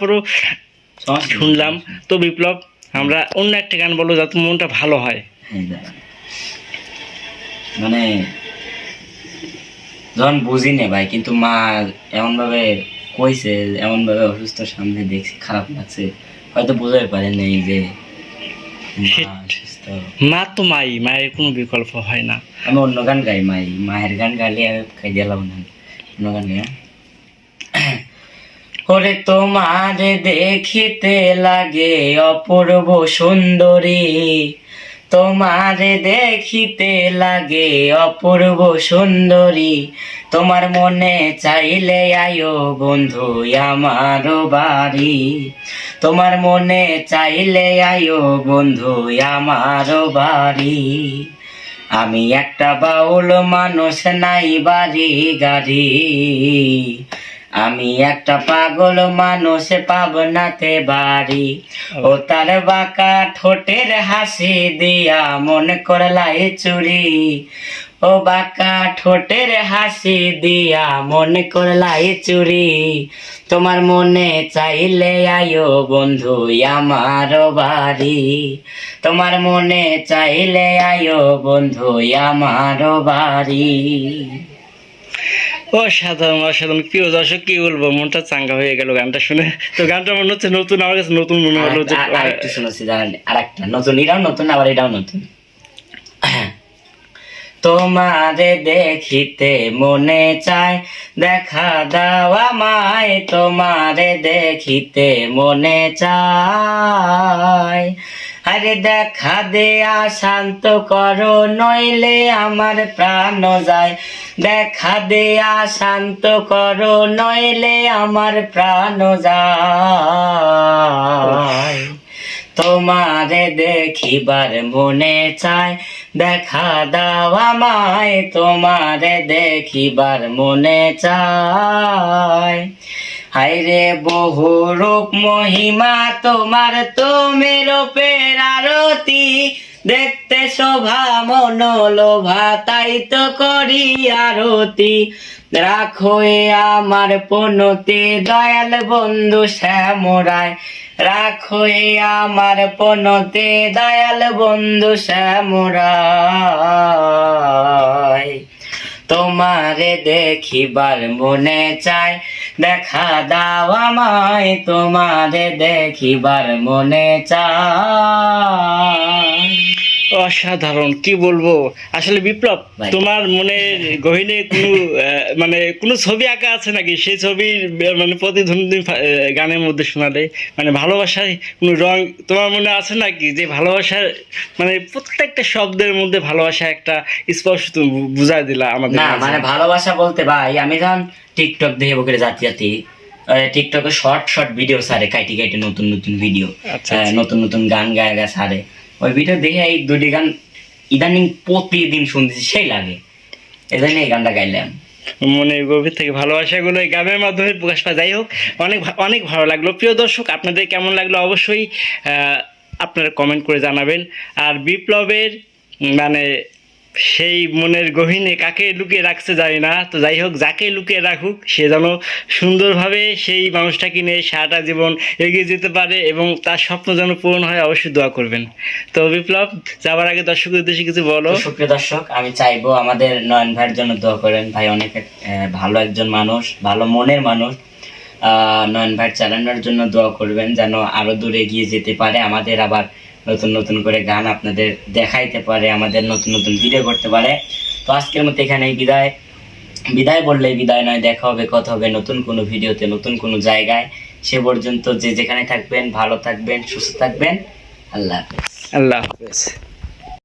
তারপরেও শুনলাম। তো বিপ্লব আমরা অন্য একটা গান বলো যাতে মনটা ভালো হয়। মানে যখন বুঝি নে ভাই কিন্তু মা এমন ভাবে কইছে এমন ভাবে অসুস্থ সামনে দেখছি খারাপ লাগছে। হয়তো বুঝতে পারে নেই যে মা তো মাই মায়ের কোনো বিকল্প হয় না। আমি অন্য গান গাই মাই। মায়ের গান গাইলে আমি খাই দিলাম না। অন্য গান গাই হ্যাঁ? ওরে তোমার দেখিতে লাগে অপূর্ব সুন্দরী। তোমার দেখিতে লাগে অপূর্ব সুন্দরী। তোমার মনে চাইলে আয়ো বন্ধু আমার বাড়ি। তোমার মনে চাইলে আয়ো বন্ধু আমার বাড়ি। আমি একটা বাউল মানুষ, নাই বাড়ি গাড়ি। আমি একটা পাগল মানুষ পাবনাতে বাড়ি। ও। তার বাঁকা ঠোঁটের হাসি দিয়া মন করলাই চুরি। ও বাঁকা ঠোঁটের হাসি দিয়া মন করলাই চুরি। তোমার মনে চাইলে আয়ো বন্ধু আমার বাড়ি। তোমার মনে চাইলে আয়ো বন্ধু আমার বাড়ি। অসাধারণ অসাধারণ। প্রিয় দর্শক, কি বলব? মনটা চাঙ্গা হয়ে গেল গানটা শুনে। তো গানটা মনে হচ্ছে নতুন, আমার কাছে নতুন মনে হলো যে, আর- আরেকটু শুনেছি দাঁড়ান আরেকটা নতুন, এটাও নতুন, আবার এটাও নতুন। তোমারে দেখিতে মনে চায়, দেখা দাওয়া মায় তোমারে দেখিতে মনে চায়। আরে দেখা দেয়া শান্ত করো, নইলে আমার প্রাণ যায়। দেখা দেয়া শান্ত করো, নইলে আমার প্রাণ যায়। তোমারে দেখিবার মনে চায়, দেখা দাও আমায়, তোমারে দেখিবার মনে চায়। হাইরে বহু রূপ মহিমা, তোমার তুমি রূপের আরতি দেখতে শোভা মন লোভা তাই তো করি আরতি। রাখো আমার পনতে দয়াল বন্ধু শ্যামরায়। রাখো আমার পনতে দয়াল বন্ধু শ্যামরায়। তোমারে দেখিবার মনে চায় দেখা দাও আমায় তোমাদের দেখিবার মনে চায় অসাধারণ কি বলব? আসলে বিপ্লব তোমার মনে গহিনে কোনো মানে কোনো ছবি আঁকা আছে নাকি? সেই ছবির মানে প্রতিধ্বনি গানের মধ্যে শোনালে মানে ভালোবাসায় কোনো রং তোমার মনে আছে নাকি যে ভালোবাসার মানে প্রত্যেকটা শব্দের মধ্যে ভালোবাসা একটা স্পষ্ট তুমি বুঝাই দিলা আমাদের না মানে ভালোবাসা বলতে ভাই আমি যখন টিকটক দেখে বকে জাতি জাতি টিকটকে শর্ট শর্ট ভিডিও সারে কাইটি কাইটি নতুন নতুন ভিডিও আচ্ছা, আচ্ছা। নতুন নতুন গান গায়ে গা সারে। ওই ভিডিও দেখে এই দুটি গান ইদানিং প্রতিদিন শুনতেছি, সেই লাগে। এই জন্য এই গানটা গাইলাম। মনের গভীর থেকে ভালোবাসাগুলো এই গানের মাধ্যমে প্রকাশ পায়। যাই হোক, অনেক অনেক ভালো লাগল। প্রিয় দর্শক, আপনাদের কেমন লাগল অবশ্যই আপনারা কমেন্ট করে জানাবেন। আর বিপ্লবের মানে সেই মনের গহীনে কাকে লুকিয়ে রাখছে জানি না। তো যাই হোক, যাকে লুকিয়ে রাখুক, সে যেন সুন্দরভাবে সেই মানুষটাকে নিয়ে সারাটা জীবন এগিয়ে যেতে পারে এবং তার স্বপ্ন যেন পূরণ হয়, অবশ্যই দোয়া করবেন। তো বিপ্লব যাওয়ার আগে দর্শকের উদ্দেশ্যে কিছু বলো। সুপ্রিয় দর্শক, আমি চাইব আমাদের নয়ন ভাইয়ের জন্য দোয়া করেন। ভাই অনেক ভালো একজন মানুষ, ভালো মনের মানুষ। নয়ন ভাইয়ের চালানোর জন্য দোয়া করবেন যেন আরও দূরে এগিয়ে যেতে পারে। আমাদের আবার নতুন নতুন করে গান আপনাদের দেখাইতে পারে, আমাদের নতুন নতুন ভিডিও করতে পারে। তো আজকের মতো এখানেই বিদায়। বিদায় বললেই বিদায় নয়, দেখা হবে, কথা হবে নতুন কোনো ভিডিওতে, নতুন কোনো জায়গায়। সে পর্যন্ত যে যেখানে থাকবেন, ভালো থাকবেন, সুস্থ থাকবেন। আল্লাহ হাফেজ। আল্লাহ হাফেজ।